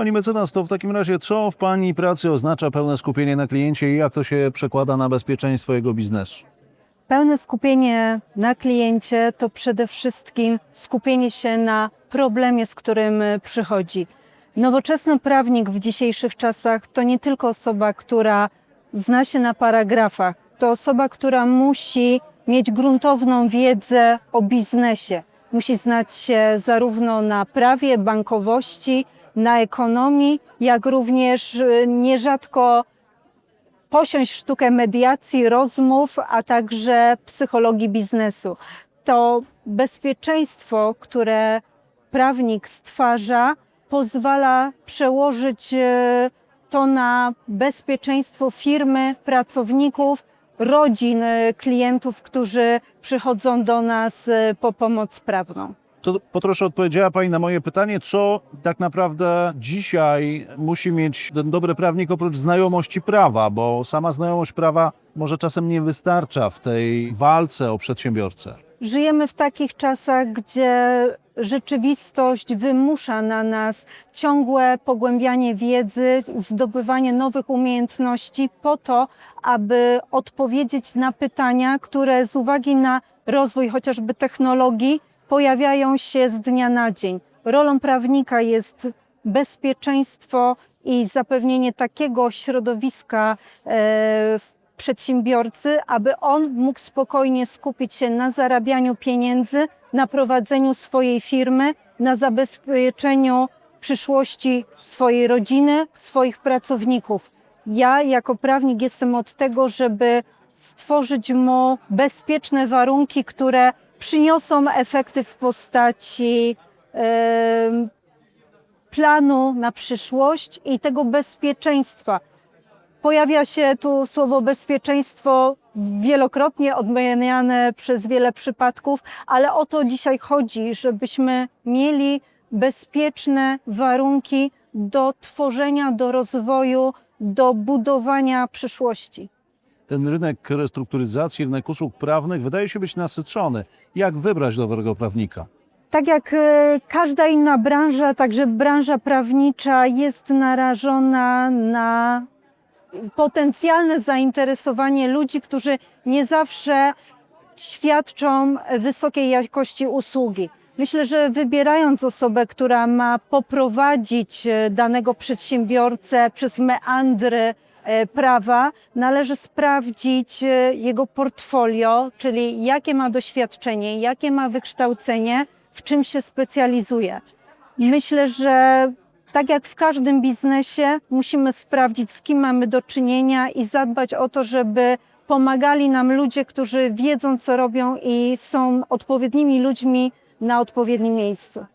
Pani mecenas, to w takim razie co w Pani pracy oznacza pełne skupienie na kliencie i jak to się przekłada na bezpieczeństwo jego biznesu? Pełne skupienie na kliencie to przede wszystkim skupienie się na problemie, z którym y, przychodzi. Nowoczesny prawnik w dzisiejszych czasach to nie tylko osoba, która zna się na paragrafach, to osoba, która musi mieć gruntowną wiedzę o biznesie. Musi znać się zarówno na prawie, bankowości, na ekonomii, jak również y, nierzadko posiąść sztukę mediacji, rozmów, a także psychologii biznesu. To bezpieczeństwo, które prawnik stwarza, pozwala przełożyć e, to na bezpieczeństwo firmy, pracowników, rodzin e, klientów, którzy przychodzą do nas po pomoc prawną. To po trosze odpowiedziała Pani na moje pytanie, co tak naprawdę dzisiaj musi mieć ten dobry prawnik oprócz znajomości prawa, bo sama znajomość prawa może czasem nie wystarcza w tej walce o przedsiębiorcę. Żyjemy w takich czasach, gdzie rzeczywistość wymusza na nas ciągłe pogłębianie wiedzy, zdobywanie nowych umiejętności po to, aby odpowiedzieć na pytania, które z uwagi na rozwój chociażby technologii pojawiają się z dnia na dzień. Rolą prawnika jest bezpieczeństwo i zapewnienie takiego środowiska e, przedsiębiorcy, aby on mógł spokojnie skupić się na zarabianiu pieniędzy, na prowadzeniu swojej firmy, na zabezpieczeniu przyszłości swojej rodziny, swoich pracowników. Ja jako prawnik jestem od tego, żeby stworzyć mu bezpieczne warunki, które przyniosą efekty w postaci planu na przyszłość i tego bezpieczeństwa. Pojawia się tu słowo bezpieczeństwo wielokrotnie odmieniane przez wiele przypadków, ale o to dzisiaj chodzi, żebyśmy mieli bezpieczne warunki do tworzenia, do rozwoju, do budowania przyszłości. Ten rynek restrukturyzacji, rynek usług prawnych wydaje się być nasycony. Jak wybrać dobrego prawnika? Tak jak e, każda inna branża, także branża prawnicza jest narażona na potencjalne zainteresowanie ludzi, którzy nie zawsze świadczą wysokiej jakości usługi. Myślę, że wybierając osobę, która ma poprowadzić e, danego przedsiębiorcę przez meandry e, prawa, należy sprawdzić e, jego portfolio, czyli jakie ma doświadczenie, jakie ma wykształcenie, w czym się specjalizuje. Myślę, że tak jak w każdym biznesie, musimy sprawdzić, z kim mamy do czynienia i zadbać o to, żeby pomagali nam ludzie, którzy wiedzą, co robią i są odpowiednimi ludźmi na odpowiednim miejscu.